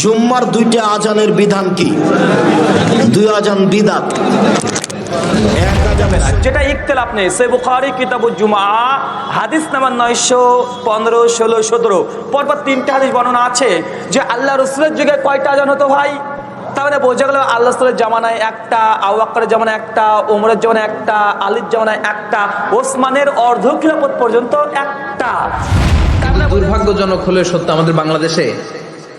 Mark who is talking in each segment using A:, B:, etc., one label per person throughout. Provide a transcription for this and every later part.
A: জুম্মার দুইটা আজানের বিধান কি? দুই আজান বিদাত। আজানে।
B: যেটা ইখতলাফ নেই সে বুখারি কিতাব জুমা হাদিস নাম্বার নয়শো পনেরো ষোলো সতেরো। পরপর তিনটা হাদিস বর্ণনা আছে যে আল্লাহ রসুলের যুগে কয়টা আজান হতো ভাই? তার মানে বোঝা গেল আল্লাহ রসুলের জামানায় একটা আওয়াক্কারের জামানায় একটা ওমরের জামানায় একটা আলীর জামানায় একটা ওসমানের অর্ধ খিলাফত পর্যন্ত একটা।
C: দুর্ভাগ্যজনক হলে সত্য আমাদের বাংলাদেশে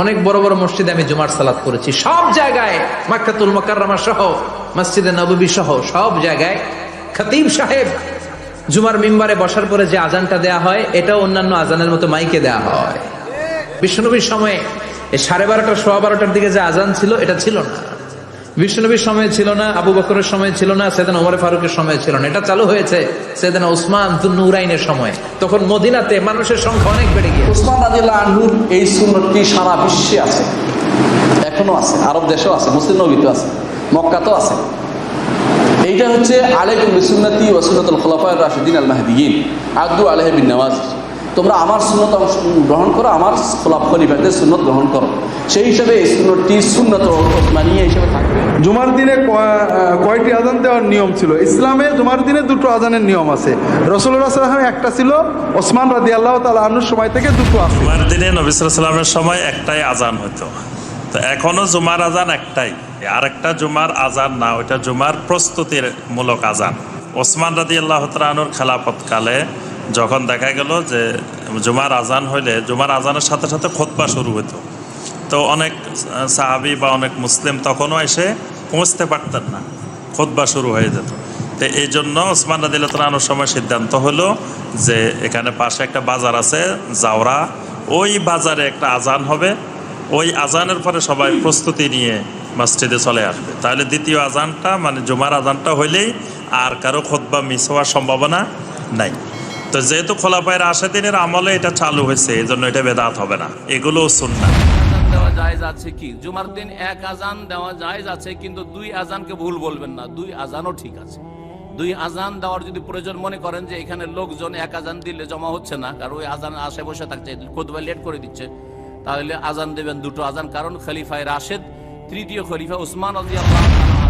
C: অনেক বড় বড় মসজিদে আমি জুমার সালাত করেছি সব জায়গায় মাক্কাতুল মকার সহ, মসজিদে নবী সহ, সব জায়গায় খতিব সাহেব জুমার মিম্বারে বসার পরে যে আজানটা দেয়া হয়, এটাও অন্যান্য আজানের মতো মাইকে দেয়া হয়। বিশ্বনবীর সময়ে সাড়ে বারোটা সোয়া বারোটার দিকে যে আজান ছিল, এটা ছিল না। বিষ্ণুনবীর সময় ছিল না, আবু বকরের সময় ছিল না, সেদিন ওমর ফারুকের সময় ছিল না। এটা চালু হয়েছে সেদিন ওসমান নুরাইনের সময়। তখন মদিনাতে মানুষের সংখ্যা অনেক বেড়ে গিয়ে
D: উসমান এই সুন্নতটি সারা বিশ্বে আছে। এখনও আছে, আরব দেশেও আছে, মুসলিম নবীতেও আছে, মক্কাতেও আছে। এইটা হচ্ছে আলেকুম বিসুন্নতি ও সুন্নতুল খোলাফায় রাশিদিন আল মাহদিন আব্দু আলহ বিন নওয়াজ। তোমরা আমার সুন্নত অংশ গ্রহণ করো আমার খোলাফ খলিফাদের সুন্নত গ্রহণ করো। সেই হিসাবে এই সুন্নতটি সুন্নত ওসমানিয়া হিসেবে থাকবে।
E: জুমার দিনে কয়টি আজান দেওয়ার নিয়ম ছিল? ইসলামে জুমার দিনে দুটো আজানের নিয়ম আছে। রসুল্লাহ সাল্লাম একটা ছিল ওসমান রাদি আল্লাহ তালা আনুর সময় থেকে দুটো আছে।
F: জুমার দিনে নবিসামের সময় একটাই আজান হতো। তো এখনও জুমার আজান একটাই। আরেকটা জুমার আজান না ওইটা জুমার প্রস্তুতির মূলক আজান। ওসমান রাদি আল্লাহ তালুর খেলাপতকালে যখন দেখা গেল যে জুমার আজান হইলে, জুমার আজানের সাথে সাথে খোতবা শুরু হতো তো অনেক সাহাবি বা অনেক মুসলিম তখনও এসে পৌঁছতে পারতেন না, খোতবা শুরু হয়ে যেত। তো এই জন্য ওসমান রাদিল্লাহ তালানোর সময় সিদ্ধান্ত হলো যে এখানে পাশে একটা বাজার আছে, জাওরা। ওই বাজারে একটা আজান হবে। ওই আজানের পরে সবাই প্রস্তুতি নিয়ে মসজিদে চলে আসবে। তাহলে দ্বিতীয় আজানটা মানে জুমার আজানটা হইলেই আর কারও খোদবা মিস হওয়ার সম্ভাবনা নাই। তো যেহেতু খোলাপায়ের আশা দিনের আমলে এটা চালু হয়েছে এই জন্য এটা বেদাত হবে না। এগুলোও শুননা
G: দেওয়া জায়েজ আছে কি? জুমার দিন এক আজান দেওয়া জায়েজ আছে কিন্তু দুই আজানকে ভুল বলবেন না। দুই আজানও ঠিক আছে। দুই আজান দেওয়ার যদি প্রয়োজন মনে করেন যে এখানে লোকজন এক আজান দিলে জমা হচ্ছে না কারণ ওই আজান আশে বসে থাকছে কোদবা লেট করে দিচ্ছে তাহলে আজান দেবেন দুটো আজান। কারণ খলিফায় রাশেদ তৃতীয় খলিফা উসমান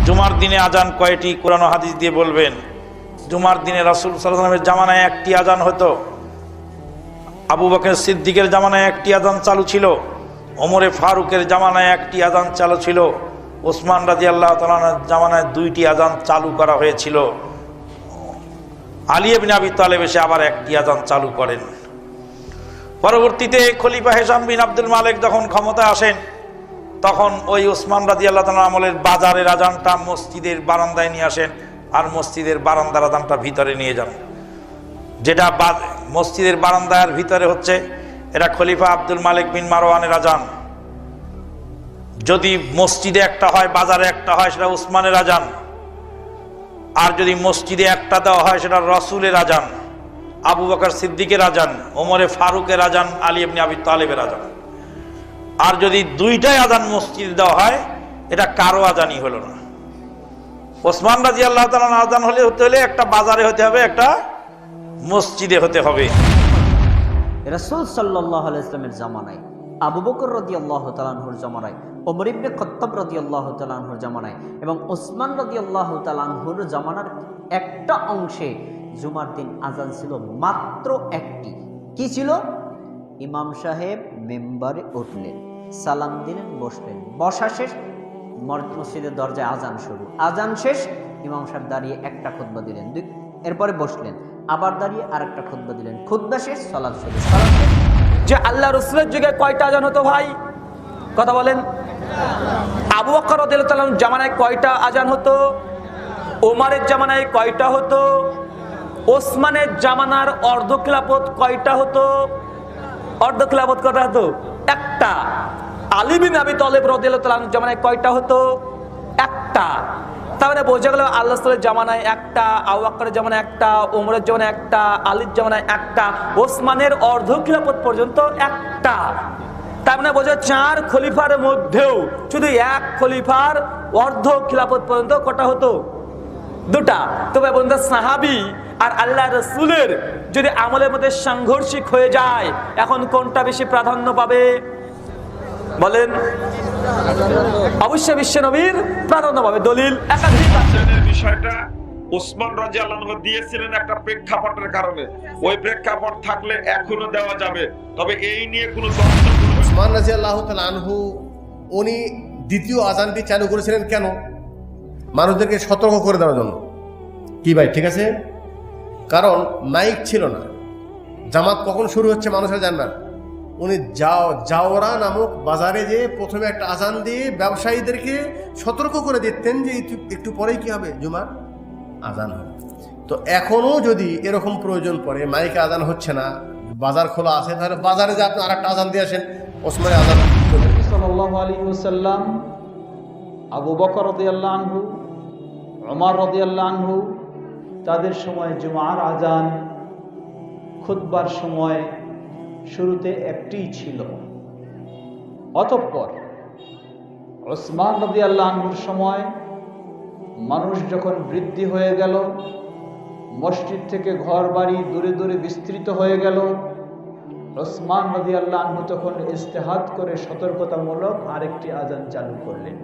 H: জুমার দিনে আজান কয়টি? কোরআন হাদিস দিয়ে বলবেন। জুমার দিনে রাসুল সাল্লামের জামানায় একটি আজান হতো। আবু বকর সিদ্দিকের জামানায় একটি আজান চালু ছিল। ওমরে ফারুকের জামানায় একটি আজান চালু ছিল। ওসমান রাজি আল্লাহ তালার জামানায় দুইটি আজান চালু করা হয়েছিল। আলিয়া বিন আবি তালেব এসে আবার একটি আজান চালু করেন। পরবর্তীতে খলিফা হেসাম বিন আব্দুল মালিক যখন ক্ষমতায় আসেন, তখন ওই ওসমান রাজি আল্লাহ তালা আমলের বাজারের আজানটা মসজিদের বারান্দায় নিয়ে আসেন। আর মসজিদের বারান্দার আজানটা ভিতরে নিয়ে যান। যেটা মসজিদের বারান্দার ভিতরে হচ্ছে এটা খলিফা আব্দুল মালিক বিন মারওয়ানের আজান। যদি মসজিদে একটা হয়, বাজারে একটা হয়, সেটা উসমানের আজান। আর যদি মসজিদে একটা দেওয়া হয়, সেটা রসুলের আজান, আবু বকর সিদ্দিকের আজান, ওমরে ফারুকের আজান, আলী এমনি আবি তালেবের আজান। আর যদি দুইটাই আজান মসজিদে দেওয়া হয়, এটা কারও আজানই হলো না। ওসমান রাজি আল্লাহ তালান আজান হলে হতে হলে একটা বাজারে হতে হবে, একটা মসজিদে হতে হবে।
I: রসুল সাল্লাহ ইসলামের জামানায়, আবু বকর রদি আল্লাহ তালানহুর জামানায়, ওমর ইবনে খত্তাব রদি আল্লাহ তালানহুর জামানায় এবং ওসমান রদি আল্লাহ তালানহুর জামানার একটা অংশে জুমার দিন আজান ছিল মাত্র একটি। কি ছিল? ইমাম সাহেব মেম্বারে উঠলেন, সালাম দিলেন, বসলেন। বসা শেষ মসজিদের দরজায় আজান শুরু। আজান শেষ, ইমাম সাহেব দাঁড়িয়ে একটা খুতবা দিলেন। এরপরে বসলেন। আবার দাঁড়িয়ে আর একটা খুতবা দিলেন। খুতবা শেষ সলাদ শুরু।
B: যে আল্লাহ রসুলের যুগে কয়টা আজান হতো ভাই? কথা বলেন। আবু রাদিয়াল্লাহু জামানায় কয়টা আজান হতো? ওমারের জামানায় কয়টা হতো? ওসমানের জামানার অর্ধ কয়টা হতো? অর্ধ কটা হতো? একটা। আলী বিন আবি তলেব তাআলার জামানায় কয়টা হতো? একটা। তার বোঝা গেল আল্লাহ জামানায় একটা আউআকারের জামানায় একটা ওমরের জামানায় একটা, আলির জামানায় একটা, ওসমানের অর্ধ খিলাফত পর্যন্ত একটা। তার মানে বোঝা চার খলিফার মধ্যেও শুধু এক খলিফার অর্ধ খিলাফত পর্যন্ত কটা হতো? দুটা। তবে বন্ধু সাহাবি আর আল্লাহ রসুলের যদি আমলের মধ্যে সাংঘর্ষিক হয়ে যায়, এখন কোনটা বেশি প্রাধান্য পাবে? বলেন অবশ্যই বিশ্ব নবীর প্রাধান্য পাবে দলিল একাধিক
J: বিষয়টা ওসমান রাজি আল্লাহ দিয়েছিলেন একটা প্রেক্ষাপটের কারণে। ওই প্রেক্ষাপট থাকলে এখনও দেওয়া যাবে। তবে এই নিয়ে কোনো দ্বন্দ্ব কোনো
K: ওসমান রাজি আল্লাহ আনহু উনি দ্বিতীয় আজানটি চালু করেছিলেন কেন? মানুষদেরকে সতর্ক করে দেওয়ার জন্য। কি ভাই ঠিক আছে? কারণ মাইক ছিল না। জামাত কখন শুরু হচ্ছে মানুষের জানবেন উনি যাও, জাওরা নামক বাজারে যে প্রথমে একটা আজান দিয়ে ব্যবসায়ীদেরকে সতর্ক করে দিতেন যে একটু- পরেই কি হবে জুমার আজান হবে তো এখনও যদি এরকম প্রয়োজন পড়ে, মাইকে আজান হচ্ছে না, বাজার খোলা আছে, তাহলে বাজারে যে আপনি আর একটা আজান দিয়ে আসেন ওসমানের আজান।
L: সাল্লাহ আলী ওসাল্লাম আবু বকর রদিয়াল্লাহ আনহু অমর রদিয়াল্লাহ আনহু, তাদের সময় জুমার আজান, খুতবার সময় শুরুতে একটিই ছিল। অতঃপর ওসমান রদিয়াল্লাহ আনহুর সময় মানুষ যখন বৃদ্ধি হয়ে গেল, মসজিদ থেকে ঘর বাড়ি দূরে দূরে বিস্তৃত হয়ে গেল ওসমান রদি আল্লাহ তখন ইস্তেহাত করে সতর্কতামূলক আরেকটি আজান চালু করলেন।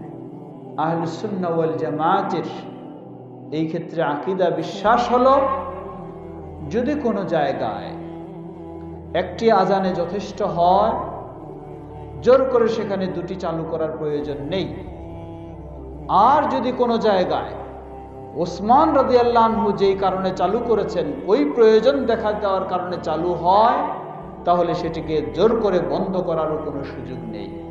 L: আহলুসুন্না ওয়াল জামাতের এই ক্ষেত্রে আকিদা বিশ্বাস হলো, যদি কোনো জায়গায় একটি আজানে যথেষ্ট হয়। জোর করে সেখানে দুটি চালু করার প্রয়োজন নেই। আর যদি কোনো জায়গায় ওসমান রদিয়াল্লাহু যেই কারণে চালু করেছেন, ওই প্রয়োজন দেখা দেওয়ার কারণে চালু হয়, তাহলে সেটিকে জোর করে বন্ধ করারও কোনো সুযোগ নেই।